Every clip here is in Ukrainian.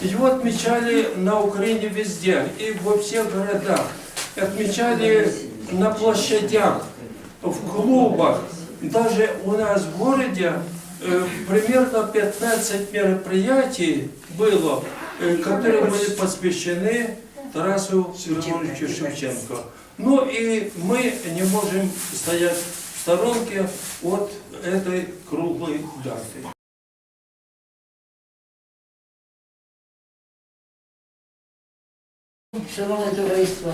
Его отмечали на Украине везде и во всех городах. Отмечали на площадях, в клубах. Даже у нас в городе э, примерно 15 мероприятий было, э, которые были посвящены Тарасу Григорьевичу Шевченко. Ну и мы не можем стоять в сторонке от этой круглой даты. Шановне товариство,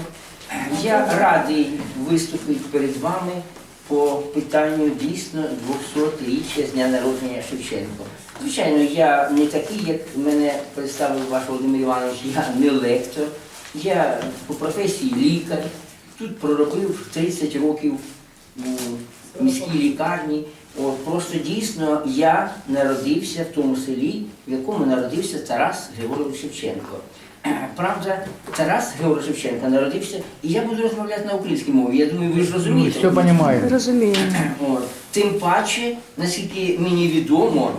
я радий виступити перед вами по питанню дійсно 200-річчя з дня народження Шевченко. Звичайно, я не такий, як мене представив ваш Володимир Іванович, я не лектор, я по професії лікар. Тут проробив 30 років у міській лікарні. От, просто дійсно я народився в тому селі, в якому народився Тарас Григорович Шевченко. Правда, Тарас Григорович Шевченко народився, і я буду розмовляти на українській мові. Я думаю, ви ж розумієте. все понимаем. Розуміємо. Тим паче, наскільки мені відомо,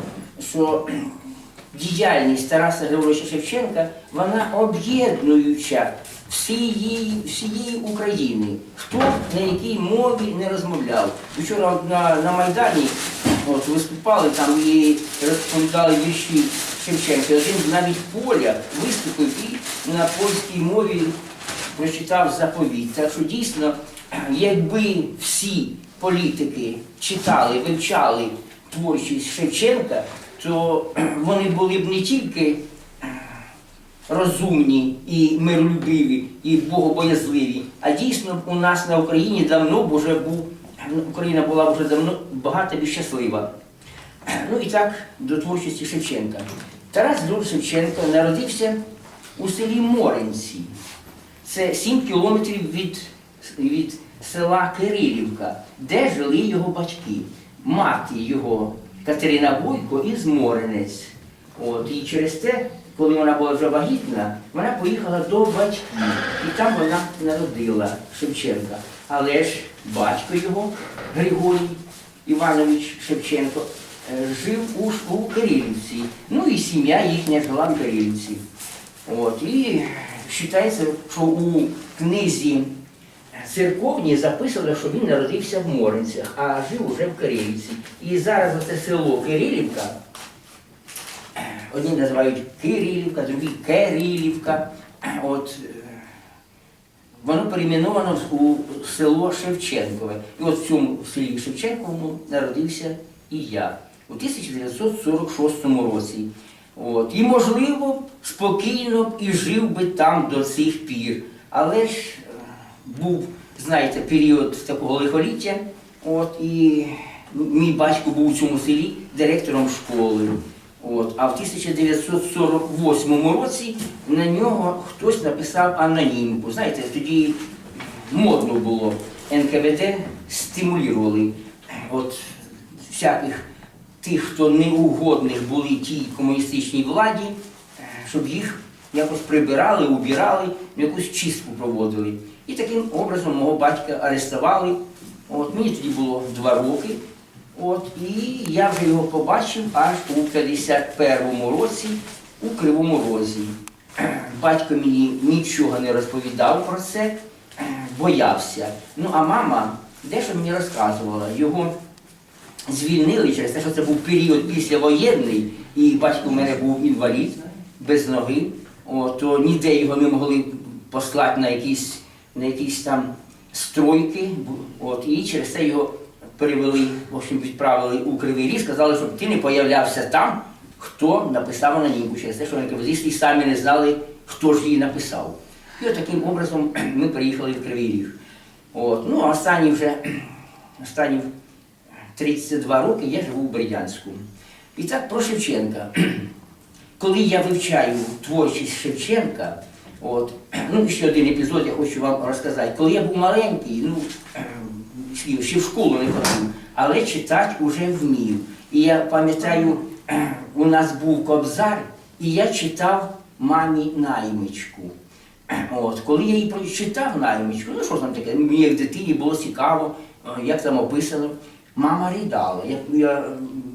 що діяльність Тараса Григоровича Шевченка, вона об'єднуюча всієї, всієї України. Хто на якій мові не розмовляв. Вчора на, на Майдані от, виступали там і розповідали вірші Шевченка. Один навіть поля виступив і на польській мові прочитав заповіт. Так що дійсно, якби всі політики читали, вивчали творчість Шевченка, то вони були б не тільки розумні і миролюбиві, і богобоязливі, а дійсно у нас на Україні давно б уже був, Україна була вже давно багата і щаслива. Ну і так до творчості Шевченка. Тарас Григорович Шевченко народився у селі Моринці. Це 7 кілометрів від, від села Кирилівка, де жили його батьки. Мати його Катерина Бойко із Моринець. От, і через те, коли вона була вже вагітна, вона поїхала до батьків. І там вона народила Шевченка. Але ж батько його, Григорій Іванович Шевченко, жив у, у Кирилівці. Ну і сім'я їхня жила в Кирилівці. От, і вважається, що у книзі церковній записано, що він народився в Моринцях, а жив уже в Кирилівці. І зараз оце село Кирилівка, одні називають Кирилівка, другі Керилівка. От, е, воно перейменовано у село Шевченкове. І от в цьому селі Шевченковому народився і я у 1946 році. От. І, можливо, спокійно б і жив би там до цих пір. Але ж е, був, знаєте, період такого лихоліття. От, і мій батько був у цьому селі директором школи. От, а в 1948 році на нього хтось написав анонімку. Знаєте, тоді модно було. НКВД стимулювали от, всяких тих, хто неугодних були тій комуністичній владі, е, щоб їх якось прибирали, убирали, якусь чистку проводили. І таким образом мого батька арестували. От, мені тоді було два роки. От, і я вже його побачив аж у 51-му році у Кривому Розі. Батько мені нічого не розповідав про це, боявся. Ну а мама дещо мені розказувала. Його звільнили через те, що це був період післявоєнний, і батько в мене був інвалід без ноги, О, то ніде його не могли послати на якісь, на якісь там стройки. От, і через це його перевели, в общем, відправили у Кривий Ріг, сказали, щоб ти не появлявся там, хто написав анонімку через те, що вони НКВДисти самі не знали, хто ж її написав. І от таким образом ми приїхали в Кривий Ріг. От, ну, а останні вже останні 32 роки я живу в Бердянську. І так про Шевченка. Коли я вивчаю творчість Шевченка, от, ну ще один епізод я хочу вам розказати. Коли я був маленький, ну, ще в школу не ходив, але читати вже вмів. І я пам'ятаю, у нас був кобзар, і я читав мамі наймичку. От, коли я її прочитав наймичку, ну що там таке, мені як дитині було цікаво, е, як там описано. Мама ридала, я, я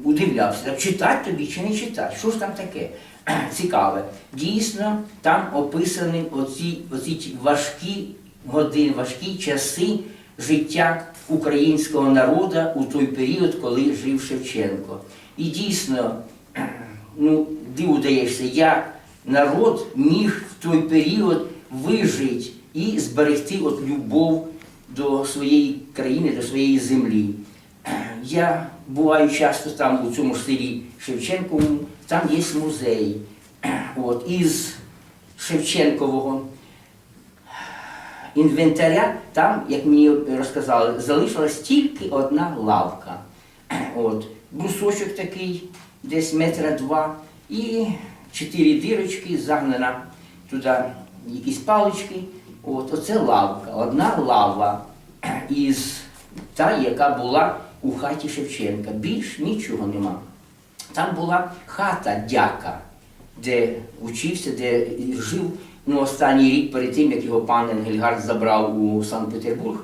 удивлявся, читати тобі чи не читати, що ж там таке. цікаве. Дійсно, там описані оці, оці важкі години, важкі часи життя українського народу у той період, коли жив Шевченко. І дійсно, ну, диву даєшся, як народ міг в той період вижити і зберегти от любов до своєї країни, до своєї землі. Я буваю часто там у цьому селі Шевченковому, там є музей. От, із Шевченкового інвентаря, там, як мені розказали, залишилась тільки одна лавка. От, брусочок такий, десь метра два, і чотири дірочки, загнана туди якісь палички. От, оце лавка, одна лава із та, яка була у хаті Шевченка. Більш нічого нема. Там була хата дяка, де учився, де жив ну, останній рік перед тим, як його пан Енгельгард забрав у Санкт-Петербург.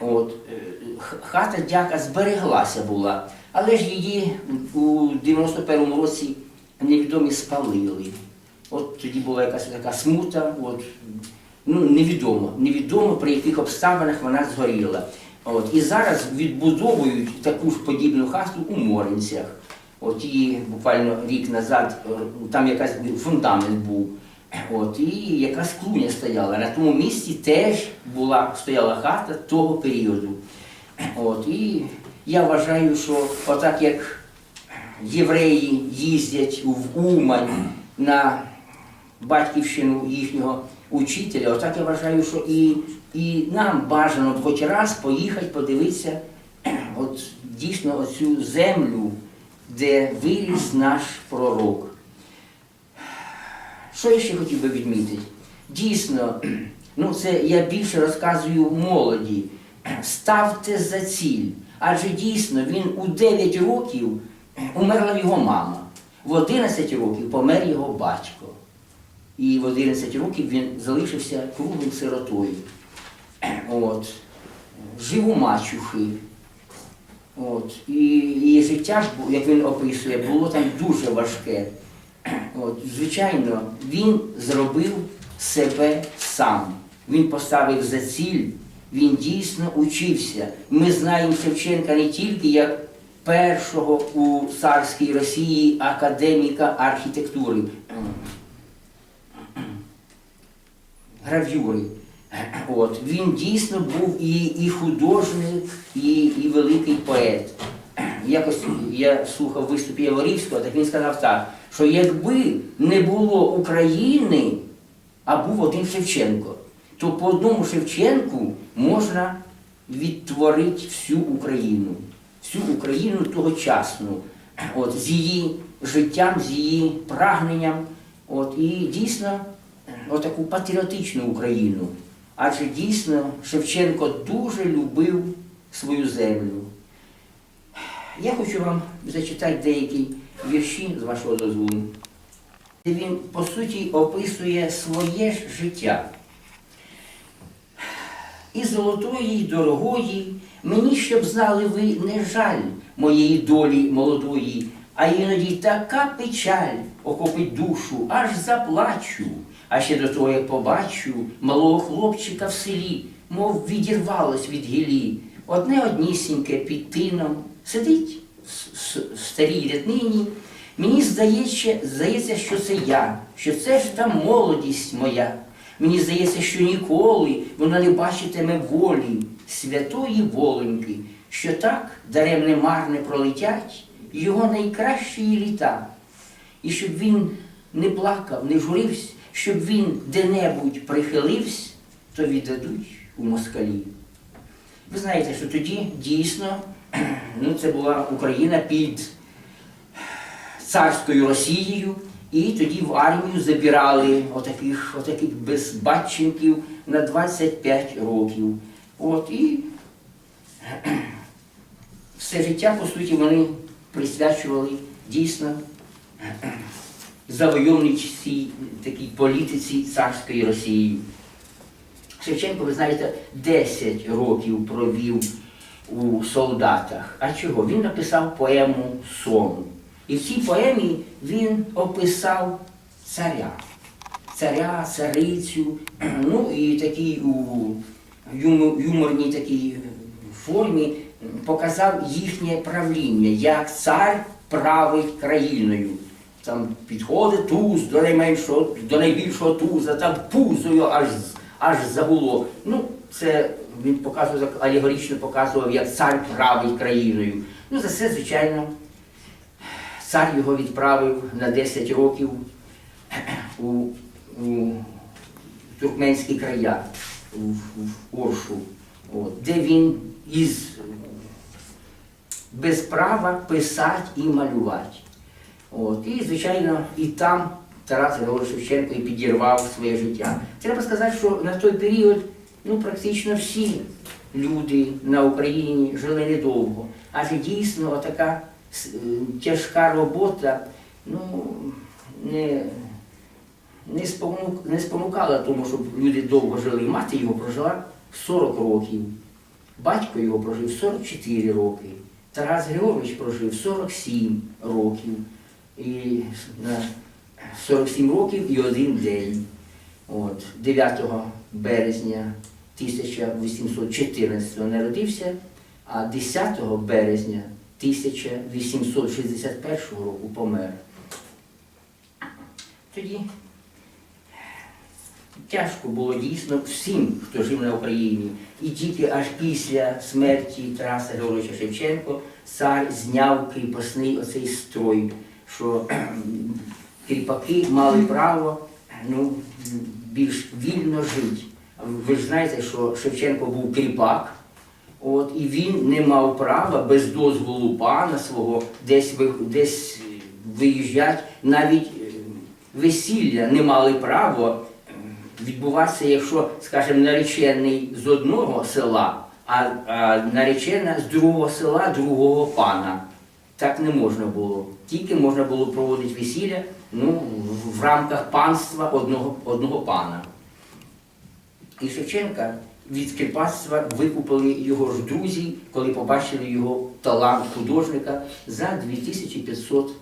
От, е, хата дяка збереглася була, але ж її у 91-му році невідомі спалили. От тоді була якась така смута, от, ну, невідомо, невідомо при яких обставинах вона згоріла. От, і зараз відбудовують таку ж подібну хату у Моринцях. От її буквально рік назад, е, там якась фундамент був. От, і якась клуня стояла. На тому місці теж була, стояла хата того періоду. От, і я вважаю, що отак як євреї їздять в Умань на батьківщину їхнього учителя, отак я вважаю, що і, і нам бажано хоч раз поїхати подивитися от, дійсно оцю землю, де виріс наш пророк. Що я ще хотів би відмітити? Дійсно, ну це я більше розказую молоді. Ставте за ціль. Адже дійсно він у 9 років умерла його мама. В 11 років помер його батько. І в 11 років він залишився круглим сиротою. От. Жив у мачухи. От. І, і життя, як він описує, було там дуже важке. От, звичайно, він зробив себе сам. Він поставив за ціль, він дійсно учився. Ми знаємо Шевченка не тільки як першого у царській Росії академіка архітектури, гравюри. От, він дійсно був і, і художник, і, і великий поет. Якось я слухав виступ Яворівського, так він сказав так, що якби не було України, а був один Шевченко, то по одному Шевченку можна відтворити всю Україну, всю Україну тогочасну, от, з її життям, з її прагненням, от, і дійсно отаку патріотичну Україну. Адже дійсно Шевченко дуже любив свою землю. Я хочу вам зачитати деякі вірші з вашого дозволу. де Він, по суті, описує своє ж життя. І золотої, і дорогої, мені, щоб знали ви, не жаль моєї долі молодої, а іноді така печаль охопить душу, аж заплачу. А ще до того, як побачу малого хлопчика в селі, мов відірвалось від гілі. Одне однісіньке під тином сидить в старій рятнині. Мені здається, здається, що це я, що це ж та молодість моя. Мені здається, що ніколи вона не бачитиме волі святої волоньки, що так даремне марне пролетять його найкращі літа. І щоб він не плакав, не журився, щоб він де-небудь прихилився, то віддадуть у москалі. Ви знаєте, що тоді дійсно ну, це була Україна під царською Росією, і тоді в армію забирали отаких, отаких безбатченків на 25 років. От, і все життя, по суті, вони присвячували дійсно завойовничій такій політиці царської Росії. Шевченко, ви знаєте, 10 років провів у солдатах. А чого? Він написав поему Сон. І в цій поемі він описав царя. Царя, царицю, ну і такий у юморній такій формі показав їхнє правління, як цар править країною. Там підходить туз до найменшого, до найбільшого туза, там пузою аж, аж загуло. Ну, це він показував, алегорично показував, як цар править країною. Ну, за це, звичайно, цар його відправив на 10 років у, у туркменські края, в, в Оршу, от, де він із без права писати і малювати. От, і, звичайно, і там Тарас Григорович Шевченко і підірвав своє життя. Треба сказати, що на той період ну, практично всі люди на Україні жили недовго. Адже дійсно така е, тяжка робота ну, не, не, спонук, не спонукала тому, щоб люди довго жили. Мати його прожила 40 років, батько його прожив 44 роки, Тарас Григорович прожив 47 років. І на 47 років і один день. От, 9 березня 1814 народився, а 10 березня 1861 року помер. Тоді тяжко було дійсно всім, хто жив на Україні. І тільки аж після смерті Тараса Григоровича Шевченко цар зняв кріпосний оцей строй, що кріпаки мали право ну, більш вільно жити. Ви ж знаєте, що Шевченко був кріпак, от, і він не мав права без дозволу пана свого десь, десь виїжджати, навіть е, весілля не мали права е, відбуватися, якщо, скажімо, наречений з одного села, а наречена з другого села, другого пана. Так не можна було. Тільки можна було проводити весілля ну, в, рамках панства одного, одного пана. І Шевченка від кріпацтва викупили його ж друзі, коли побачили його талант художника за 2500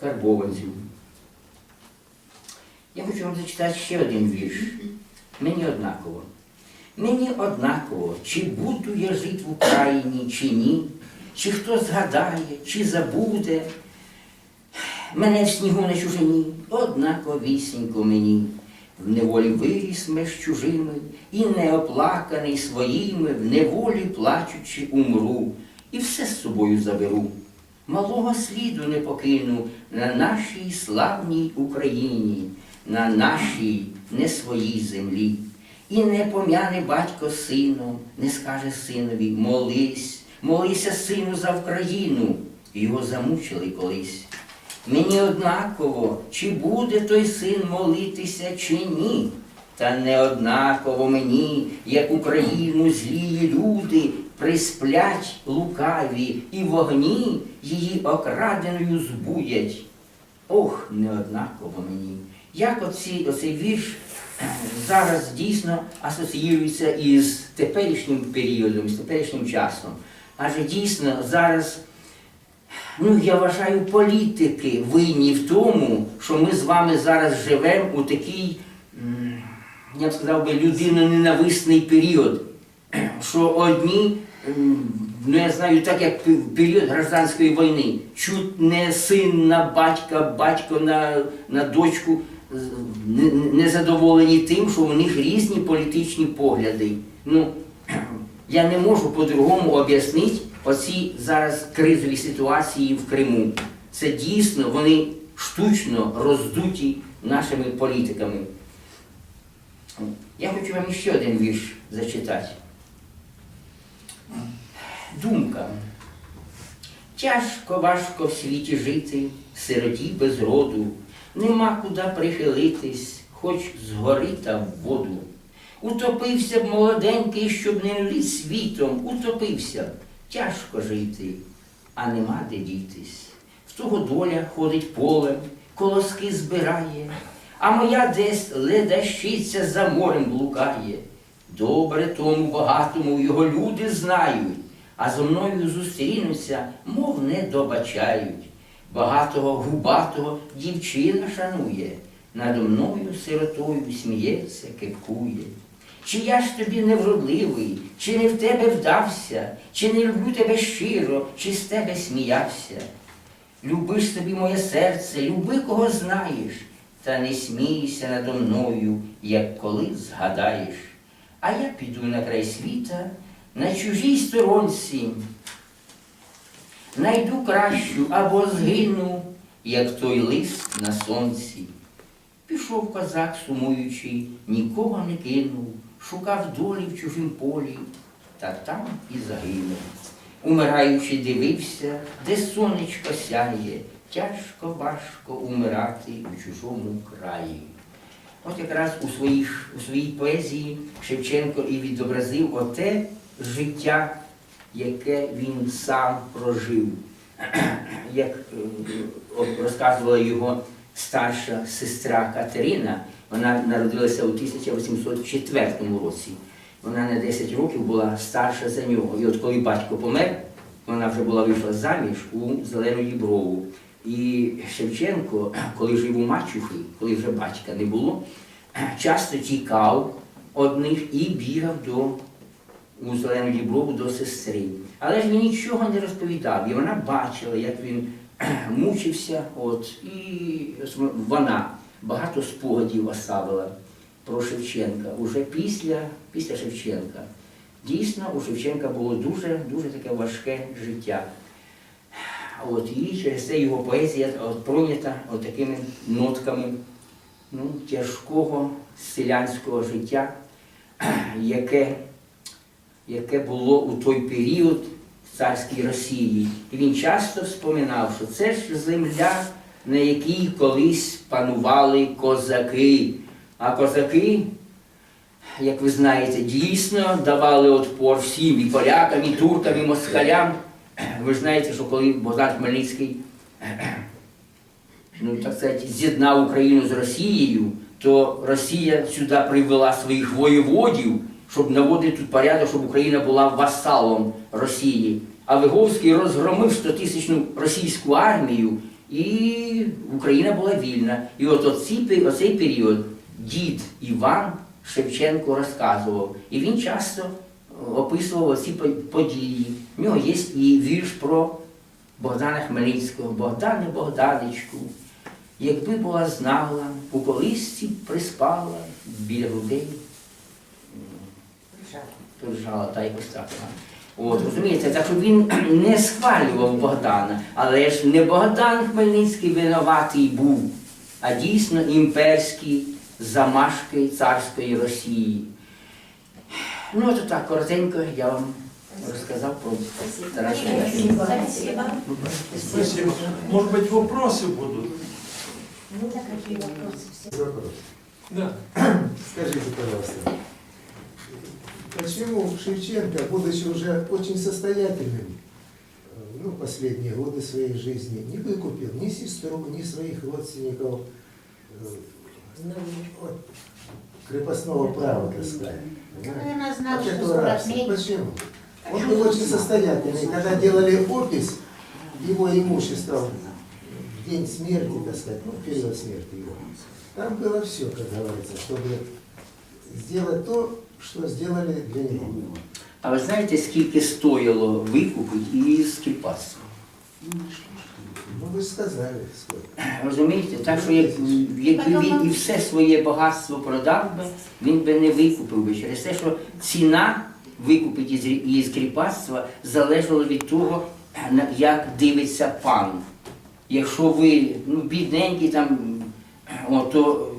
карбованців. Я хочу вам зачитати ще один вірш. Мені однаково. Мені однаково, чи буду я жити в Україні, чи ні, чи хто згадає, чи забуде. Мене в снігу на чужині, однаковісінько мені. В неволі виріс меж чужими, і неоплаканий своїми, в неволі плачучи умру, і все з собою заберу. Малого сліду не покину на нашій славній Україні, на нашій не своїй землі. І не пом'яне батько сином, не скаже синові, молись, молися, сину, за Україну. Його замучили колись. Мені однаково, чи буде той син молитися, чи ні. Та не однаково мені, як Україну злії люди присплять лукаві і вогні її окраденою збудять. Ох, не однаково мені. Як оці, оцей вірш е, зараз дійсно асоціюється із теперішнім періодом, з теперішнім часом. Адже дійсно зараз Ну, я вважаю, політики винні в тому, що ми з вами зараз живемо у такий, я б сказав би, людиноненависний період. Що одні, ну я знаю, так як пе- період гражданської війни, чуть не син на батька, батько на, на дочку, з- не- не задоволені тим, що у них різні політичні погляди. Ну, я не можу по-другому об'яснити оці зараз кризові ситуації в Криму. Це дійсно вони штучно роздуті нашими політиками. Я хочу вам ще один вірш зачитати. Думка. Тяжко важко в світі жити, сироті без роду, нема куди прихилитись, хоч згори та в воду. Утопився б молоденький, щоб не літ світом, утопився б, тяжко жити, а нема де дітись. В того доля ходить полем, колоски збирає, а моя десь ледащиця за морем блукає. Добре тому багатому його люди знають, а зо мною зустрінуться, мов не добачають. Багатого губатого дівчина шанує, надо мною сиротою сміється, кипкує. Чи я ж тобі невродливий, чи не в тебе вдався, чи не люблю тебе щиро, чи з тебе сміявся? Люби ж собі моє серце, люби кого знаєш, та не смійся надо мною, як коли згадаєш. А я піду на край світа, на чужій сторонці, найду кращу або згину, як той лист на сонці. Пішов козак, сумуючи, нікого не кинув, шукав долі в чужім полі, та там і загинув. Умираючи, дивився, де сонечко сяє, тяжко, важко умирати у чужому краї. От якраз у, своїх, у своїй поезії Шевченко і відобразив оте життя, яке він сам прожив. Як е, розказувала його старша сестра Катерина, вона народилася у 1804 році. Вона на 10 років була старша за нього. І от коли батько помер, вона вже була вийшла заміж у Зелену Діброву. І Шевченко, коли жив у Мачухи, коли вже батька не було, часто тікав одних і бігав до у Зелену Діброву до сестри. Але ж він нічого не розповідав. І вона бачила, як він мучився, от, і вона багато спогадів оставила про Шевченка уже після, після Шевченка. Дійсно, у Шевченка було дуже, дуже таке важке життя. От, і через це його поезія от, пройнята от такими нотками ну, тяжкого селянського життя, яке, яке було у той період царській Росії. І він часто вспоминав, що це ж земля, на якій колись панували козаки. А козаки, як ви знаєте, дійсно давали отпор всім і полякам, і туркам, і москалям. Ви знаєте, що коли Богдан Хмельницький ну, так сказати, з'єднав Україну з Росією, то Росія сюди привела своїх воєводів, щоб наводити тут порядок, щоб Україна була васалом Росії. А Виговський розгромив 100-тисячну російську армію, і Україна була вільна. І от оці, оцей період дід Іван Шевченко розказував. І він часто описував оці події. В нього є і вірш про Богдана Хмельницького. Богдане Богданечку, якби була знала, у колисці приспала біля грудей. Лежала та якось так. вона. От, розумієте, так що він не схвалював Богдана, але ж не Богдан Хмельницький винуватий був, а дійсно імперські замашки царської Росії. Ну, от так, коротенько я вам розказав про Тараса Шевченка. Спасибо. Спасибо. Может быть, вопросы будут? Ну да, какие вопросы? Все. Вопрос. Да. Скажите, пожалуйста, Почему Шевченко, будучи уже очень состоятельным, э, ну, последние годы своей жизни, не выкупил ни сестру, ни своих родственников э, от крепостного права, так сказать? Наверное, знал, что. Почему? Он был очень состоятельный. Когда делали опись его имущества в день смерти, так сказать, ну, в период смерти его, там было все, как говорится, чтобы сделать то, что сделали для него. А ви знаєте, скільки стоїло викупити із кріпацтва? Ну, вы сказали, сколько. Розумієте? Так що як, якби він і все своє багатство продав би, він би не викупив би через те, що ціна викупити із, із кріпацтва залежала від того, на- як дивиться пан. Якщо ви ну, бідненький, там, о, то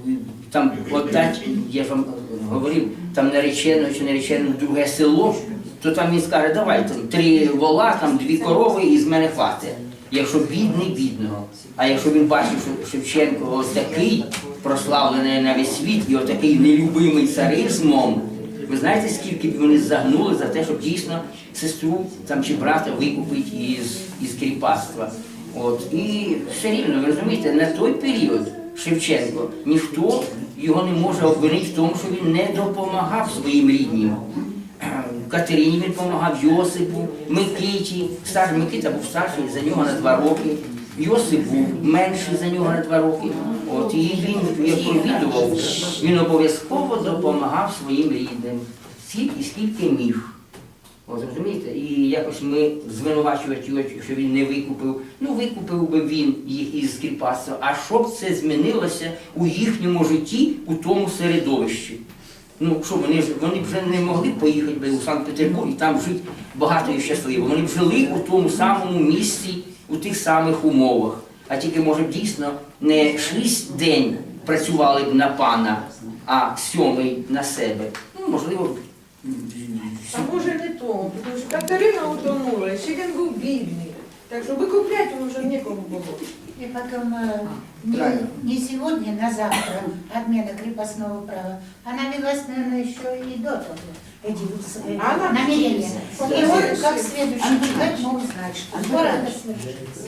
там отдать, я ж вам говорив, там наречено чи наречено в друге село, то там він скаже, давай там, три вола, там дві корови і з мене хватить. Якщо бідний, бідного. А якщо він бачив, що Шевченко ось такий прославлений на весь світ і отакий нелюбимий царизмом, ви знаєте, скільки б вони загнули за те, щоб дійсно сестру там чи брата викупити із, із кріпацтва. От. І все рівно, ви розумієте, на той період Шевченко ніхто його не може обвинити в тому, що він не допомагав своїм ріднім. Катерині він допомагав, Йосипу, Микиті. Старший Микита був старший за нього на два роки. Йосип був менший за нього на два роки. От, і він, як провідував, він обов'язково допомагав своїм рідним, скільки, скільки міг. От, розумієте? І якось ми звинувачувати що він не викупив. Ну, викупив би він їх із кріпацтва. А щоб це змінилося у їхньому житті, у тому середовищі. Ну, що вони вони б вже не могли поїхати у Санкт-Петербург і там жити багато і щасливо. Вони б жили у тому самому місці, у тих самих умовах. А тільки, може, б, дійсно не шість день працювали б на пана, а сьомий на себе. Ну, можливо, А може не тому, тому що Катерина утонула, ще він був бідний. Так що викупляти йому вже нікому було. И потом э, не, Правильно. не сегодня, на завтра отмена крепостного права. Она велась, наверное, еще и до того. Эти э, Она- намерения. Да. И вот как следующий год мы узнаем, что скоро это свершится.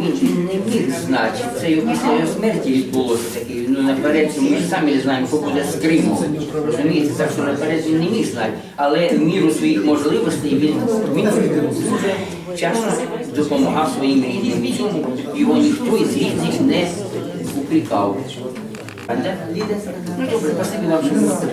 Ні, він, він не міг знати. Це його після його смерті відбулося таке. Ну наперед ми ж самі не знаємо, що буде з Кримом. Розумієте, так що наперед він не міг знати. Але в міру своїх можливостей він, він дуже часто допомагав своїм рідним. В цьому його ніхто із рідних не упрекав. Ну добре, спасибі вам. що-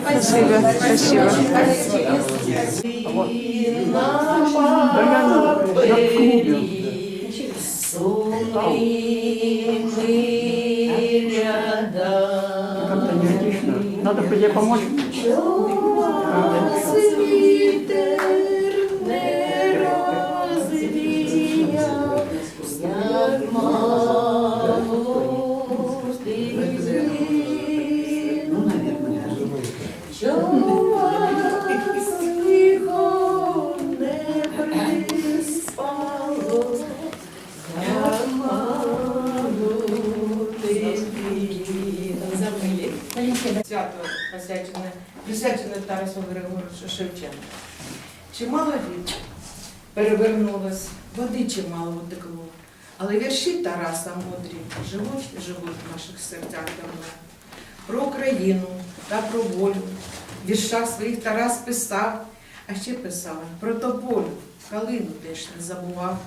Как-то неэтично. Надо прийти помочь. Присвячене Тарасу Григоровичу Шевченку. Чимало літ перевернулось, води чимало утекло. Але вірші Тараса мудрі живуть живуть в наших серцях давно. Про Україну та про волю. В віршах своїх Тарас писав, а ще писав про тополю, калину теж не забував.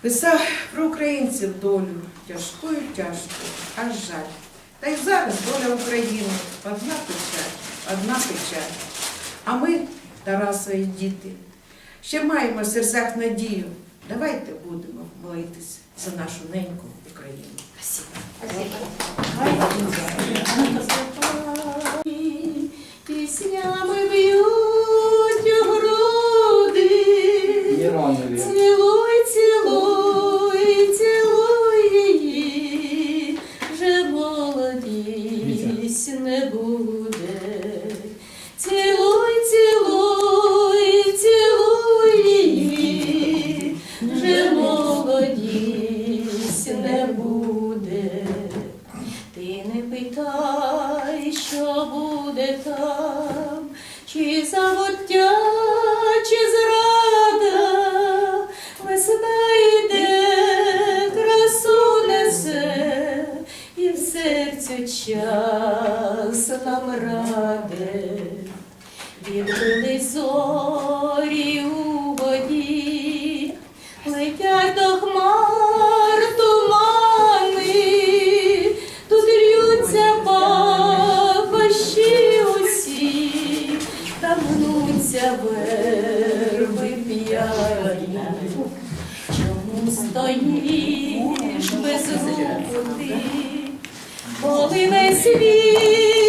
Писав про українців долю, тяжкою тяжкою, аж жаль. Та й зараз доля України одна печаль, одна печаль. А ми, Тарасові діти, ще маємо в серцях надію. Давайте будемо молитись за нашу неньку Україну. Піснями стоїш без руху ти, коли весь світ